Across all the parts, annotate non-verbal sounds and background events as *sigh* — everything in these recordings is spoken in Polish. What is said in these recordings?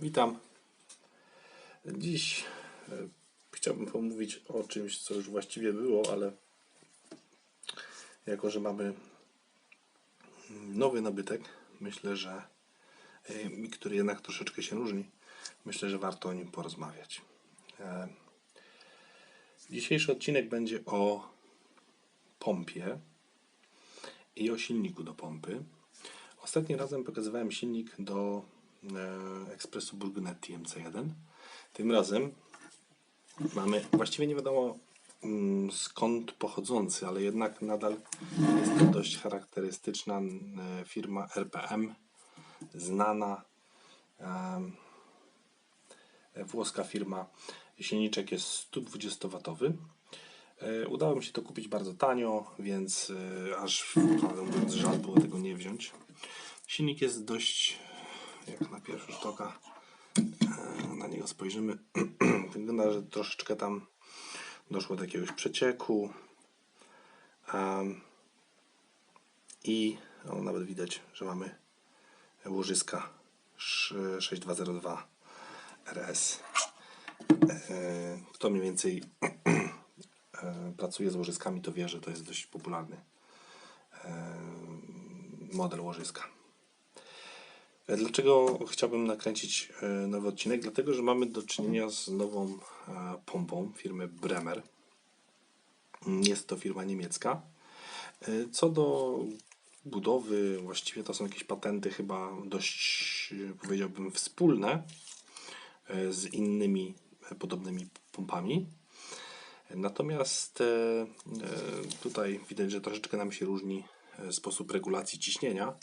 Witam. Dziś e, chciałbym pomówić o czymś, co już właściwie było, ale jako, że mamy nowy nabytek, myślę, że e, który jednak troszeczkę się różni, myślę, że warto o nim porozmawiać. E, Dzisiejszy odcinek będzie o pompie i o silniku do pompy. Ostatnim razem pokazywałem silnik do e, Expressu Burgonetti MC1. Tym razem mamy, właściwie nie wiadomo mm, skąd pochodzący, ale jednak nadal jest to dość charakterystyczna e, firma RPM, znana em, włoska firma. Silniczek jest 120W. E, Udało mi się to kupić bardzo tanio, więc e, aż prawdę żal było tego nie wziąć. Silnik jest dość, jak na pierwszy rzut oka e, na niego spojrzymy, *clears throat* wygląda, że troszeczkę tam doszło do jakiegoś przecieku. I o, nawet widać, że mamy łożyska sz- 6202 RS. E, Kto mniej więcej *clears throat* e, pracuje z łożyskami, to wie, że to jest dość popularny model łożyska. Dlaczego chciałbym nakręcić e, nowy odcinek? Dlatego, że mamy do czynienia z nową e, pompą firmy Bremer. Jest to firma niemiecka. E, Co do budowy, właściwie to są jakieś patenty chyba dość, powiedziałbym, wspólne z innymi podobnymi pompami. Natomiast tutaj widać, że troszeczkę nam się różni sposób regulacji ciśnienia.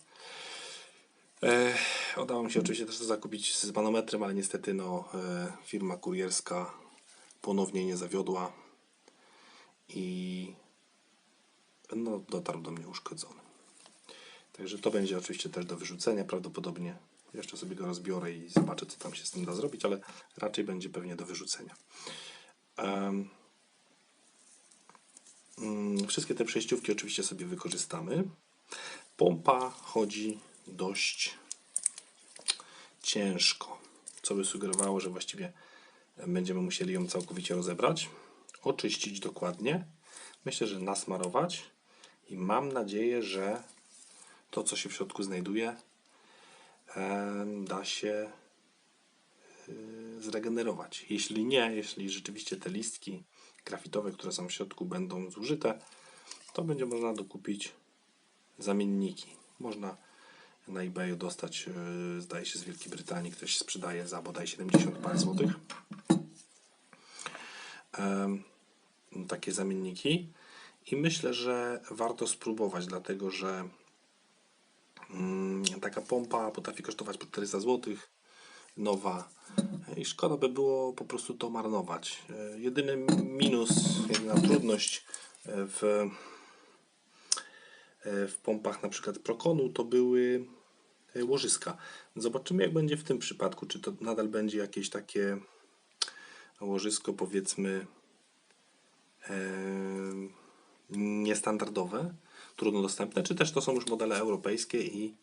E, udało mi się oczywiście też to zakupić z manometrem, ale niestety no, e, firma kurierska ponownie nie zawiodła i no, dotarł do mnie uszkodzony. Także to będzie oczywiście też do wyrzucenia prawdopodobnie. Jeszcze sobie go rozbiorę i zobaczę, co tam się z tym da zrobić, ale raczej będzie pewnie do wyrzucenia. Mm, Wszystkie te przejściówki oczywiście sobie wykorzystamy. Pompa chodzi dość ciężko, co by sugerowało, że właściwie będziemy musieli ją całkowicie rozebrać, oczyścić dokładnie, myślę, że nasmarować i mam nadzieję, że to, co się w środku znajduje, da się y, zregenerować. Jeśli nie, jeśli rzeczywiście te listki grafitowe, które są w środku, będą zużyte, to będzie można dokupić zamienniki. Można na eBayu dostać, yy, zdaje się z Wielkiej Brytanii, ktoś sprzedaje za bodaj 70 par złotych. Takie zamienniki. I myślę, że warto spróbować, dlatego że mm, taka pompa potrafi kosztować po 400 zł, nowa. I szkoda by było po prostu to marnować. E, Jedyny minus, jedyna trudność e, w e, w pompach na przykład Proconu to były e, łożyska. Zobaczymy jak będzie w tym przypadku, czy to nadal będzie jakieś takie łożysko powiedzmy e, niestandardowe, trudno dostępne, czy też to są już modele europejskie i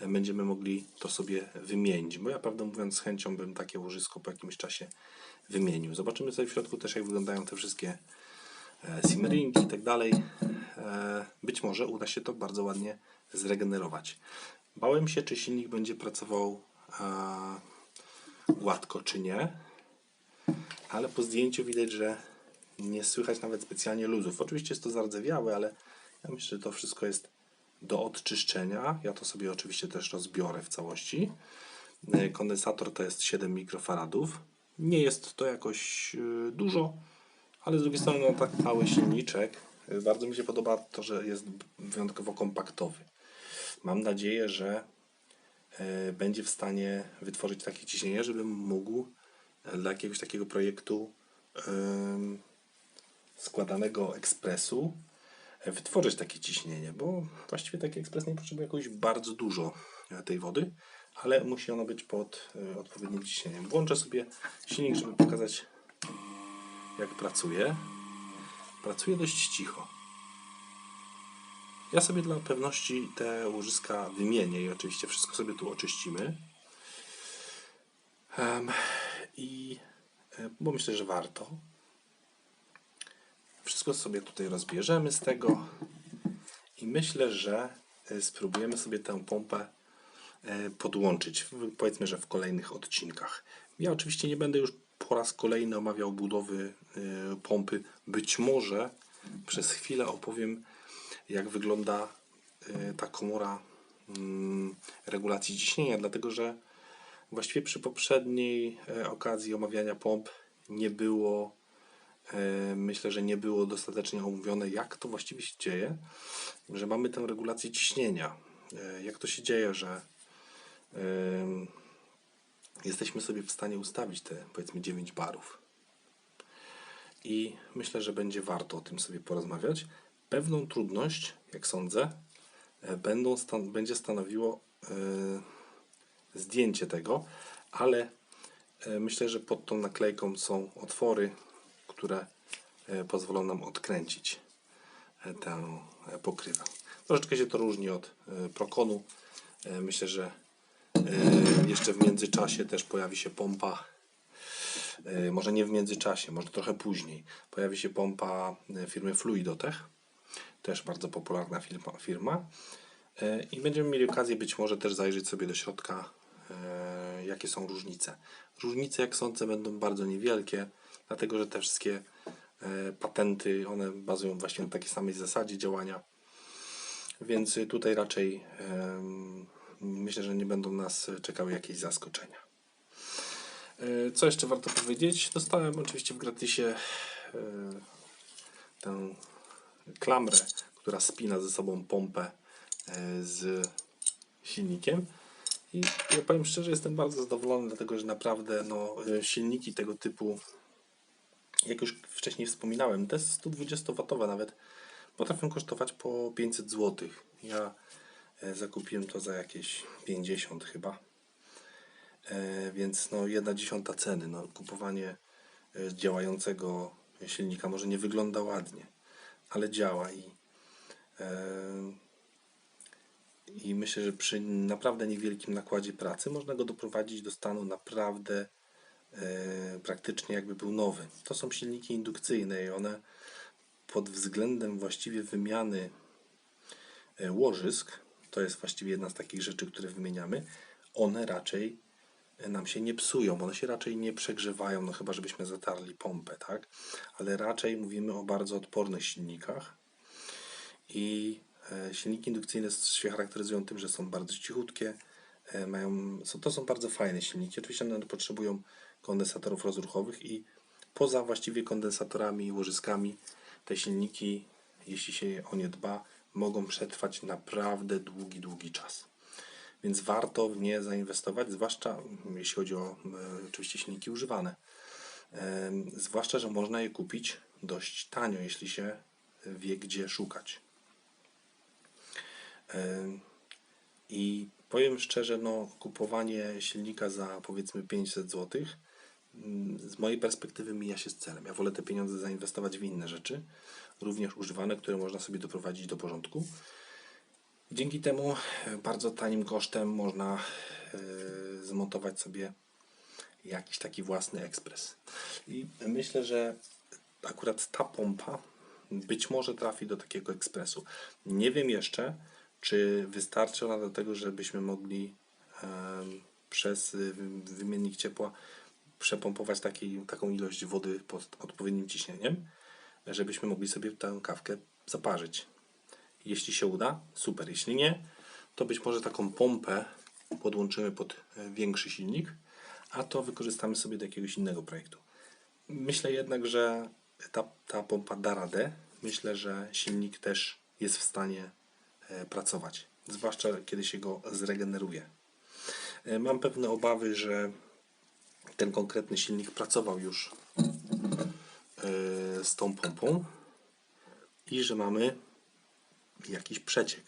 e, będziemy mogli to sobie wymienić, bo ja prawdę mówiąc z chęcią bym takie łożysko po jakimś czasie wymienił. Zobaczymy sobie w środku też jak wyglądają te wszystkie e, simmeringi i tak dalej. E, Być może uda się to bardzo ładnie zregenerować. Bałem się, czy silnik będzie pracował e, gładko, czy nie, ale po zdjęciu widać, że nie słychać nawet specjalnie luzów. Oczywiście jest to zardzewiałe, ale ja myślę, że to wszystko jest do odczyszczenia. Ja to sobie oczywiście też rozbiorę w całości. E, Kondensator to jest 7 mikrofaradów. Nie jest to jakoś e, dużo, ale z drugiej strony no, tak mały silniczek. E, Bardzo mi się podoba to, że jest wyjątkowo kompaktowy. Mam nadzieję, że e, będzie w stanie wytworzyć takie ciśnienie, żebym mógł e, dla jakiegoś takiego projektu składanego ekspresu e, wytworzyć takie ciśnienie, bo właściwie taki ekspres nie potrzebuje jakoś bardzo dużo tej wody, ale musi ono być pod odpowiednim ciśnieniem. Włączę sobie silnik, żeby pokazać jak pracuje. Pracuje dość cicho. Ja sobie dla pewności te łożyska wymienię i oczywiście wszystko sobie tu oczyścimy. Em, I e, bo myślę, że warto. Wszystko sobie tutaj rozbierzemy z tego i myślę, że e, spróbujemy sobie tę pompę e, podłączyć, powiedzmy, że w kolejnych odcinkach. Ja oczywiście nie będę już po raz kolejny omawiał budowy pompy. Być może przez chwilę opowiem, jak wygląda e, ta komora mm, regulacji ciśnienia, dlatego że właściwie przy poprzedniej e, okazji omawiania pomp nie było, e, myślę, że nie było dostatecznie omówione, jak to właściwie się dzieje, że mamy tę regulację ciśnienia. E, Jak to się dzieje, że jesteśmy sobie w stanie ustawić te powiedzmy 9 barów. I myślę, że będzie warto o tym sobie porozmawiać. Pewną trudność, jak sądzę, e, będą stan- będzie stanowiło e, zdjęcie tego, ale e, myślę, że pod tą naklejką są otwory, które pozwolą nam odkręcić tę pokrywę. Troszeczkę się to różni od Proconu. E, Myślę, że jeszcze w międzyczasie też pojawi się pompa. Może nie w międzyczasie, może trochę później. Pojawi się pompa firmy Fluidotech. Też bardzo popularna firma. firma. E, I będziemy mieli okazję być może też zajrzeć sobie do środka, e, jakie są różnice. Różnice, jak sądzę, będą bardzo niewielkie, dlatego że te wszystkie e, patenty, one bazują właśnie na takiej samej zasadzie działania. Więc tutaj raczej myślę, że nie będą nas czekały jakieś zaskoczenia. Co jeszcze warto powiedzieć? Dostałem oczywiście w gratisie tę klamrę, która spina ze sobą pompę e, z silnikiem. I ja powiem szczerze, jestem bardzo zadowolony, dlatego że naprawdę no, e, silniki tego typu, jak już wcześniej wspominałem, te 120W nawet potrafią kosztować po 500 zł. Ja e, zakupiłem to za jakieś 50 chyba. Więc no, jedna dziesiąta ceny. No, kupowanie działającego silnika może nie wygląda ładnie, ale działa i, e, i myślę, że przy naprawdę niewielkim nakładzie pracy można go doprowadzić do stanu naprawdę e, praktycznie jakby był nowy. To są silniki indukcyjne i one pod względem właściwie wymiany e, łożysk, to jest właściwie jedna z takich rzeczy, które wymieniamy, one raczej nam się nie psują, one się raczej nie przegrzewają, no chyba żebyśmy zatarli pompę, tak? Ale raczej mówimy o bardzo odpornych silnikach i e, silniki indukcyjne się charakteryzują tym, że są bardzo cichutkie, e, mają, to są bardzo fajne silniki. Oczywiście one potrzebują kondensatorów rozruchowych i poza właściwie kondensatorami i łożyskami te silniki, jeśli się o nie dba, mogą przetrwać naprawdę długi, długi czas. Więc warto w nie zainwestować, zwłaszcza mm, jeśli chodzi o e, oczywiście silniki używane. Em, zwłaszcza, że można je kupić dość tanio, jeśli się wie, gdzie szukać. Em, I powiem szczerze, no, kupowanie silnika za powiedzmy 500 zł z mojej perspektywy mija się z celem. Ja wolę te pieniądze zainwestować w inne rzeczy, również używane, które można sobie doprowadzić do porządku. Dzięki temu e, bardzo tanim kosztem można e, zmontować sobie jakiś taki własny ekspres. I myślę, że akurat ta pompa być może trafi do takiego ekspresu. Nie wiem jeszcze, czy wystarczy ona do tego, żebyśmy mogli przez y, wymiennik ciepła przepompować taki, taką ilość wody pod odpowiednim ciśnieniem, żebyśmy mogli sobie tę kawkę zaparzyć. Jeśli się uda, super. Jeśli nie, to być może taką pompę podłączymy pod e, większy silnik, a to wykorzystamy sobie do jakiegoś innego projektu. Myślę jednak, że ta, ta pompa da radę. Myślę, że silnik też jest w stanie e, pracować, zwłaszcza kiedy się go zregeneruje. E, Mam pewne obawy, że ten konkretny silnik pracował już z tą pompą i że mamy jakiś przeciek.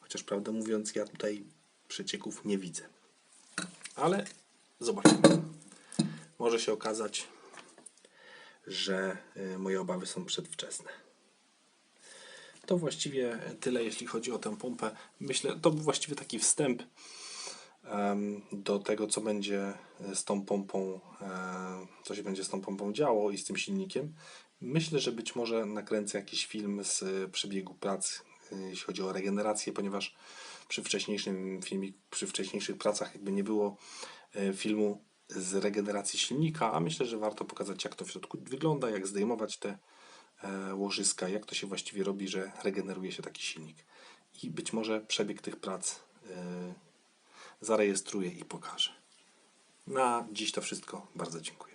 Chociaż prawdę mówiąc, ja tutaj przecieków nie widzę. Ale zobaczymy. Może się okazać, że e, moje obawy są przedwczesne. To właściwie tyle, jeśli chodzi o tę pompę. Myślę, to był właściwie taki wstęp do tego, co będzie z tą pompą, e, co się będzie z tą pompą działo i z tym silnikiem. Myślę, że być może nakręcę jakiś film z przebiegu prac, e, jeśli chodzi o regenerację, ponieważ przy wcześniejszym filmie, przy wcześniejszych pracach jakby nie było e, filmu z regeneracji silnika, a myślę, że warto pokazać, jak to w środku wygląda, jak zdejmować te e, łożyska, jak to się właściwie robi, że regeneruje się taki silnik. I być może przebieg tych prac e, zarejestruję i pokażę. Na dziś to wszystko. Bardzo dziękuję.